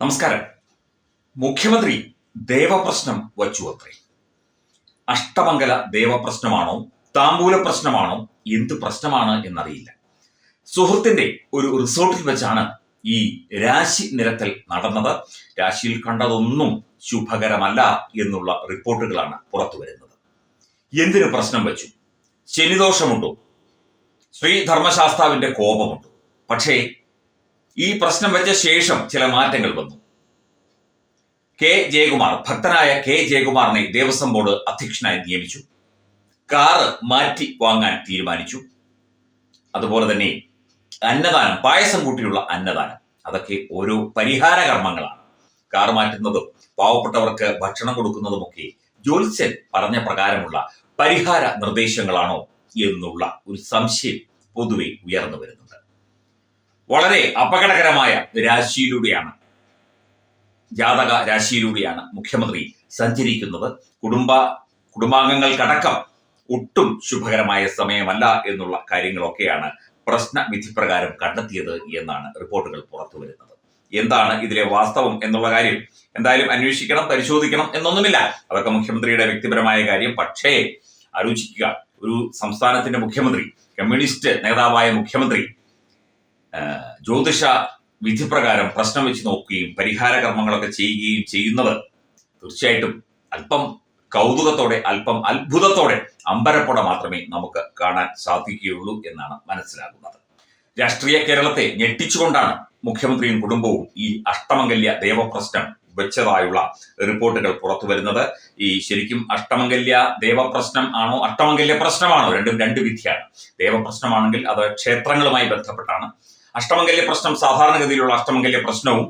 നമസ്കാരം. മുഖ്യമന്ത്രി ദേവപ്രശ്നം വച്ചു അത്രേ. അഷ്ടമംഗല ദേവപ്രശ്നമാണോ താമ്പൂല പ്രശ്നമാണോ എന്ത് പ്രശ്നമാണ് എന്നറിയില്ല. സുഹൃത്തിന്റെ ഒരു റിസോർട്ടിൽ വെച്ചാണ് ഈ രാശി നിരത്തൽ നടന്നത്. രാശിയിൽ കണ്ടതൊന്നും ശുഭകരമല്ല എന്നുള്ള റിപ്പോർട്ടുകളാണ് പുറത്തു വരുന്നത്. എന്തിനു പ്രശ്നം വെച്ചു? ശനിദോഷമുണ്ടോ? ശ്രീ ധർമ്മശാസ്താവിന്റെ കോപമുണ്ടോ? പക്ഷേ ഈ പ്രശ്നം വെച്ച ശേഷം ചില മാറ്റങ്ങൾ വന്നു. കെ. ജയകുമാർ ഭക്തനായ കെ. ജയകുമാറിനെ ദേവസ്വം ബോർഡ് അധ്യക്ഷനായി നിയമിച്ചു. കാറ് മാറ്റി വാങ്ങാൻ തീരുമാനിച്ചു. അതുപോലെ തന്നെ അന്നദാനം പായസം കൂട്ടിയുള്ള അന്നദാനം അതൊക്കെ ഓരോ പരിഹാര കർമ്മങ്ങളാണ്. കാർ മാറ്റുന്നതും പാവപ്പെട്ടവർക്ക് ഭക്ഷണം കൊടുക്കുന്നതുമൊക്കെ ജ്യോത്സ്യൻ പറഞ്ഞ പ്രകാരമുള്ള പരിഹാര നിർദ്ദേശങ്ങളാണോ എന്നുള്ള ഒരു സംശയം പൊതുവെ ഉയർന്നു വരുന്നുണ്ട് വളരെ അപകടകരമായ രാശിയിലൂടെയാണ്. ജാതക രാശിയിലൂടെയാണ് മുഖ്യമന്ത്രി സഞ്ചരിക്കുന്നത്. കുടുംബ കുടുംബാംഗങ്ങൾക്കടക്കം ഒട്ടും ശുഭകരമായ സമയമല്ല എന്നുള്ള കാര്യങ്ങളൊക്കെയാണ് പ്രശ്ന വിധിപ്രകാരം കണ്ടെത്തിയത് എന്നാണ് റിപ്പോർട്ടുകൾ പുറത്തു വരുന്നത്. എന്താണ് ഇതിലെ വാസ്തവം എന്നുള്ള കാര്യം എന്തായാലും അന്വേഷിക്കണം പരിശോധിക്കണം എന്നൊന്നുമില്ല. അതൊക്കെ മുഖ്യമന്ത്രിയുടെ വ്യക്തിപരമായ കാര്യം. പക്ഷേ ആലോചിക്കുക. ഒരു സംസ്ഥാനത്തിന്റെ മുഖ്യമന്ത്രി കമ്മ്യൂണിസ്റ്റ് നേതാവായ മുഖ്യമന്ത്രി ജ്യോതിഷ വിധിപ്രകാരം പ്രശ്നം വെച്ച് നോക്കുകയും പരിഹാര കർമ്മങ്ങളൊക്കെ ചെയ്യുകയും ചെയ്യുന്നത് തീർച്ചയായിട്ടും അല്പം കൗതുകത്തോടെ അല്പം അത്ഭുതത്തോടെ അമ്പരപ്പുട മാത്രമേ നമുക്ക് കാണാൻ സാധിക്കുകയുള്ളൂ എന്നാണ് മനസ്സിലാകുന്നത്. രാഷ്ട്രീയ കേരളത്തെ ഞെട്ടിച്ചുകൊണ്ടാണ് മുഖ്യമന്ത്രിയും കുടുംബവും ഈ അഷ്ടമംഗല്യ ദേവപ്രശ്നം വെച്ചതായുള്ള റിപ്പോർട്ടുകൾ പുറത്തു വരുന്നത്. ഈ ശരിക്കും അഷ്ടമംഗല്യ ദേവപ്രശ്നം ആണോ അഷ്ടമംഗല്യ പ്രശ്നമാണോ? രണ്ടും രണ്ട് വിധിയാണ്. ദേവപ്രശ്നമാണെങ്കിൽ അത് ക്ഷേത്രങ്ങളുമായി ബന്ധപ്പെട്ടാണ്. അഷ്ടമംഗല്യ പ്രശ്നം സാധാരണഗതിയിലുള്ള അഷ്ടമംഗല്യ പ്രശ്നവും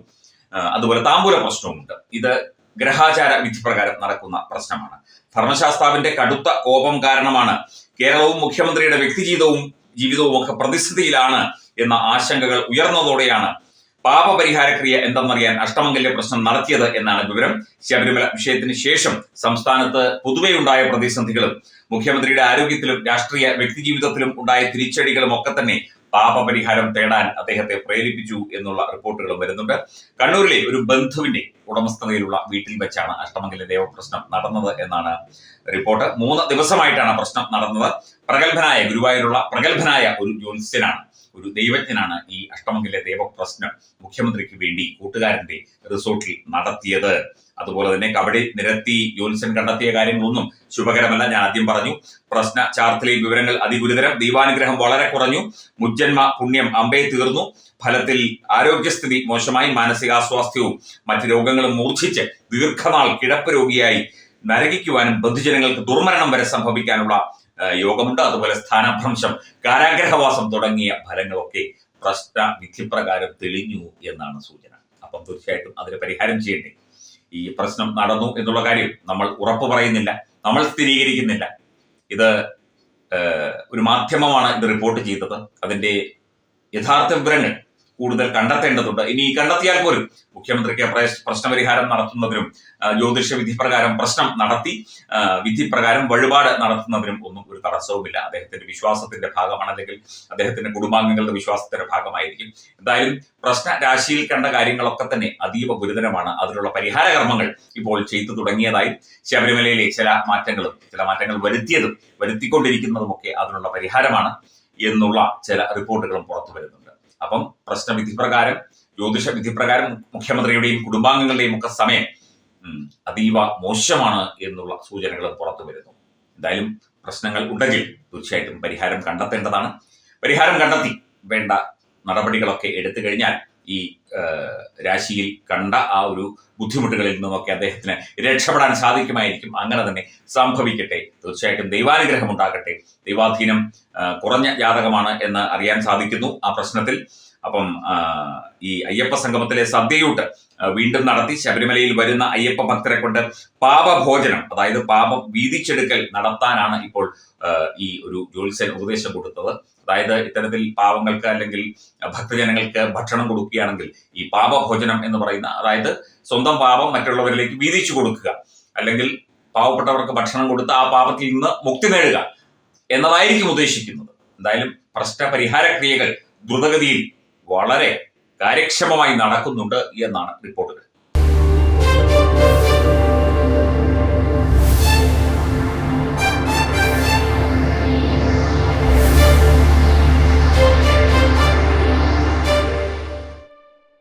അതുപോലെ താമ്പൂല പ്രശ്നവും ഉണ്ട് ഇത് ഗ്രഹാചാര വിധിപ്രകാരം നടക്കുന്ന പ്രശ്നമാണ്. ധർമ്മശാസ്താവിന്റെ കടുത്ത കോപം കാരണമാണ് കേരളവും മുഖ്യമന്ത്രിയുടെ വ്യക്തിജീവിതവും ജീവിതവും ഒക്കെ പ്രതിസന്ധിയിലാണ് എന്ന ആശങ്കകൾ ഉയർന്നതോടെയാണ് പാപപരിഹാരക്രിയ എന്തെന്നറിയാൻ അഷ്ടമംഗല്യ പ്രശ്നം നടത്തിയത് എന്നാണ് വിവരം. ശബരിമല വിഷയത്തിന് ശേഷം സംസ്ഥാനത്ത് പൊതുവെ ഉണ്ടായ പ്രതിസന്ധികളും മുഖ്യമന്ത്രിയുടെ ആരോഗ്യത്തിലും രാഷ്ട്രീയ വ്യക്തിജീവിതത്തിലും ഉണ്ടായ തിരിച്ചടികളും ഒക്കെ തന്നെ പാപപരിഹാരം തേടാൻ അദ്ദേഹത്തെ പ്രേരിപ്പിച്ചു എന്നുള്ള റിപ്പോർട്ടുകളും വരുന്നുണ്ട്. കണ്ണൂരിലെ ഒരു ബന്ധുവിന്റെ ഉടമസ്ഥതയിലുള്ള വീട്ടിൽ വെച്ചാണ് അഷ്ടമംഗല ദേവപ്രശ്നം നടന്നത് എന്നാണ് റിപ്പോർട്ട്. മൂന്ന് ദിവസമായിട്ടാണ് പ്രശ്നം നടന്നത്. പ്രഗത്ഭനായ ഗുരുവായൂരുള്ള പ്രഗത്ഭനായ ഒരു ജ്യോത്സ്യനാണ്. ഒരു ദൈവജ്ഞനാണ് ഈ അഷ്ടമംഗിലെ ദേവപ്രശ്നം മുഖ്യമന്ത്രിക്ക് വേണ്ടി കൂട്ടുകാരന്റെ റിസോർട്ടിൽ നടത്തിയത്. അതുപോലെ തന്നെ കബഡി നിരത്തി ജോൽസൻ കണ്ടെത്തിയ കാര്യങ്ങളൊന്നും ശുഭകരമല്ല. ഞാൻ ആദ്യം പറഞ്ഞു പ്രശ്ന ചാർത്തിലെ വിവരങ്ങൾ അതിഗുരുതരം. ദൈവാനുഗ്രഹം വളരെ കുറഞ്ഞു. മുജ്ജന്മ പുണ്യം അമ്പേ തീർന്നു. ഫലത്തിൽ ആരോഗ്യസ്ഥിതി മോശമായി. മാനസികാസ്വാസ്ഥ്യവും മറ്റ് രോഗങ്ങളും മൂർച്ഛിച്ച് ദീർഘനാൾ കിടപ്പ് രോഗിയായി നരകിക്കുവാനും ബന്ധുജനങ്ങൾക്ക് ദുർമരണം വരെ സംഭവിക്കാനുള്ള യോഗമുണ്ട്. അതുപോലെ സ്ഥാനഭ്രംശം കാരാഗ്രഹവാസം തുടങ്ങിയ ഫലങ്ങളൊക്കെ പ്രശ്ന വിധിപ്രകാരം തെളിഞ്ഞു എന്നാണ് സൂചന. അപ്പം തീർച്ചയായിട്ടും അതിന് പരിഹാരം ചെയ്യണ്ടേ? ഈ പ്രശ്നം നടന്നു എന്നുള്ള കാര്യം നമ്മൾ ഉറപ്പ് പറയുന്നില്ല. നമ്മൾ സ്ഥിരീകരിക്കുന്നില്ല. ഇത് ഒരു മാധ്യമമാണ് ഇത് റിപ്പോർട്ട് ചെയ്തത്. അതിന്റെ യഥാർത്ഥ വിവരങ്ങൾ കൂടുതൽ കണ്ടെത്തേണ്ടതുണ്ട്. ഇനി കണ്ടെത്തിയാൽ പോലും മുഖ്യമന്ത്രിക്ക് പ്രശ്- പ്രശ്നപരിഹാരം നടത്തുന്നതിനും ജ്യോതിഷ വിധി പ്രകാരം പ്രശ്നം നടത്തി വിധി പ്രകാരം വഴിപാട് നടത്തുന്നതിനും ഒന്നും ഒരു തടസ്സവുമില്ല. അദ്ദേഹത്തിന്റെ വിശ്വാസത്തിന്റെ ഭാഗമാണ് അല്ലെങ്കിൽ അദ്ദേഹത്തിന്റെ കുടുംബാംഗങ്ങളുടെ വിശ്വാസത്തിന്റെ ഭാഗമായിരിക്കും. എന്തായാലും പ്രശ്ന രാശിയിൽ കണ്ട കാര്യങ്ങളൊക്കെ തന്നെ അതീവ ഗുരുതരമാണ്. അതിനുള്ള പരിഹാര കർമ്മങ്ങൾ ഇപ്പോൾ ചെയ്തു തുടങ്ങിയതായും ശബരിമലയിലെ ചില മാറ്റങ്ങളും ചില മാറ്റങ്ങൾ വരുത്തിയതും വരുത്തിക്കൊണ്ടിരിക്കുന്നതുമൊക്കെ അതിനുള്ള പരിഹാരമാണ് എന്നുള്ള ചില റിപ്പോർട്ടുകളും പുറത്തു വരുന്നുണ്ട്. അപ്പം പ്രശ്ന വിധിപ്രകാരം ജ്യോതിഷ വിധിപ്രകാരം മുഖ്യമന്ത്രിയുടെയും കുടുംബാംഗങ്ങളുടെയും ഒക്കെ സമയം അതീവ മോശമാണ് എന്നുള്ള സൂചനകൾ പുറത്തു വരുന്നു. എന്തായാലും പ്രശ്നങ്ങൾ ഉണ്ടെങ്കിൽ തീർച്ചയായിട്ടും പരിഹാരം കണ്ടെത്തേണ്ടതാണ്. പരിഹാരം കണ്ടെത്തി വേണ്ട നടപടികളൊക്കെ എടുത്തു കഴിഞ്ഞാൽ ഈ രാശിയിൽ കണ്ട ആ ഒരു ബുദ്ധിമുട്ടുകളിൽ നിന്നുമൊക്കെ അദ്ദേഹത്തിന് രക്ഷപ്പെടാൻ സാധിക്കുമായിരിക്കും. അങ്ങനെ തന്നെ സംഭവിക്കട്ടെ. തീർച്ചയായിട്ടും ദൈവാനുഗ്രഹം ഉണ്ടാകട്ടെ. ദൈവാധീനം കുറഞ്ഞ ജാതകമാണ് എന്ന് അറിയാൻ സാധിക്കുന്നു ആ പ്രശ്നത്തിൽ. അപ്പം ഈ അയ്യപ്പ സംഗമത്തിലെ സദ്യയൂട്ട് വീണ്ടും നടത്തി ശബരിമലയിൽ വരുന്ന അയ്യപ്പ ഭക്തരെ കൊണ്ട് പാപഭോജനം അതായത് പാപം വീതിച്ചെടുക്കൽ നടത്താനാണ് ഇപ്പോൾ ഈ ഒരു ജ്യോത്സ്യൻ ഉപദേശം കൊടുത്തത്. അതായത് ഇത്തരത്തിൽ പാവങ്ങൾക്ക് അല്ലെങ്കിൽ ഭക്തജനങ്ങൾക്ക് ഭക്ഷണം കൊടുക്കുകയാണെങ്കിൽ ഈ പാപഭോജനം എന്ന് പറയുന്ന അതായത് സ്വന്തം പാപം മറ്റുള്ളവരിലേക്ക് വീതിച്ചു കൊടുക്കുക അല്ലെങ്കിൽ പാവപ്പെട്ടവർക്ക് ഭക്ഷണം കൊടുത്ത് ആ പാപത്തിൽ നിന്ന് മുക്തി നേടുക എന്നതായിരിക്കും ഉദ്ദേശിക്കുന്നത്. എന്തായാലും പ്രശ്ന പരിഹാര ക്രിയകൾ ദ്രുതഗതിയിൽ വളരെ കാര്യക്ഷമമായി നടക്കുന്നുണ്ട് എന്നാണ് റിപ്പോർട്ടുകൾ.